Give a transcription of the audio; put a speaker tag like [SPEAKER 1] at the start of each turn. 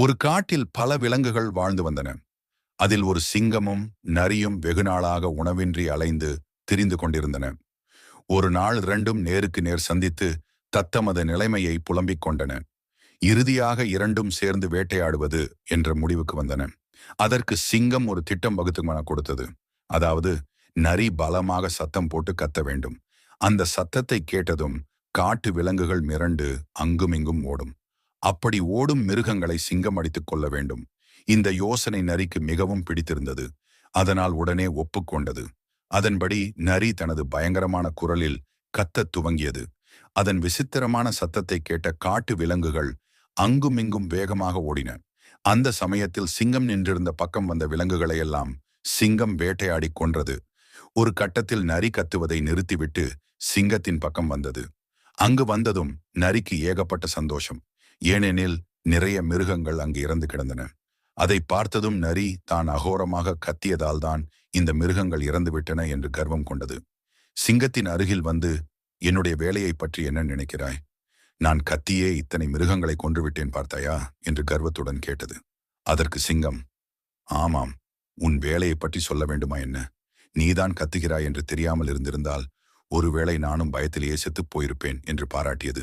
[SPEAKER 1] ஒரு காட்டில் பல விலங்குகள் வாழ்ந்து வந்தன. அதில் ஒரு சிங்கமும் நரியும் வெகுநாளாக உணவின்றி அலைந்து திரிந்து கொண்டிருந்தன. ஒரு நாள் இரண்டும் நேருக்கு நேர் சந்தித்து தத்தமது நிலைமையை புலம்பிக் கொண்டன. இறுதியாக இரண்டும் சேர்ந்து வேட்டையாடுவது என்ற முடிவுக்கு வந்தன. அதற்கு சிங்கம் ஒரு திட்டம் வகுத்து கொடுத்தது. அதாவது நரி பலமாக சத்தம் போட்டு கத்த வேண்டும். அந்த சத்தத்தை கேட்டதும் காட்டு விலங்குகள் மிரண்டு அங்குமிங்கும் ஓடும். அப்படி ஓடும் மிருகங்களை சிங்கம் அடித்துக் கொள்ள வேண்டும். இந்த யோசனை நரிக்கு மிகவும் பிடித்திருந்தது. அதனால் உடனே ஒப்புக்கொண்டது. அதன்படி நரி தனது பயங்கரமான குரலில் கத்தத் துவங்கியது. அதன் விசித்திரமான சத்தத்தை கேட்ட காட்டு விலங்குகள் அங்குமிங்கும் வேகமாக ஓடின. அந்த சமயத்தில் சிங்கம் நின்றிருந்த பக்கம் வந்த விலங்குகளை எல்லாம் சிங்கம் வேட்டையாடி கொன்றது. ஒரு கட்டத்தில் நரி கத்துவதை நிறுத்திவிட்டு சிங்கத்தின் பக்கம் வந்தது. அங்கு வந்ததும் நரிக்கு ஏகப்பட்ட சந்தோஷம். ஏனெனில் நிறைய மிருகங்கள் அங்கு இறந்து கிடந்தன. அதை பார்த்ததும் நரி தான் அகோரமாக கத்தியதால் தான் இந்த மிருகங்கள் இறந்துவிட்டன என்று கர்வம் கொண்டது. சிங்கத்தின் அருகில் வந்து என்னுடைய வேலையை பற்றி என்ன நினைக்கிறாய்? நான் கத்தியே இத்தனை மிருகங்களை கொன்றுவிட்டேன் பார்த்தாயா? என்று கர்வத்துடன் கேட்டது. அதற்கு சிங்கம் ஆமாம் உன் வேலையை பற்றி சொல்ல வேண்டுமா என்ன? நீதான் கத்துகிறாய் என்று தெரியாமல் இருந்திருந்தால் ஒருவேளை நானும் பயத்திலேயே செத்துப் போயிருப்பேன் என்று பாராட்டியது.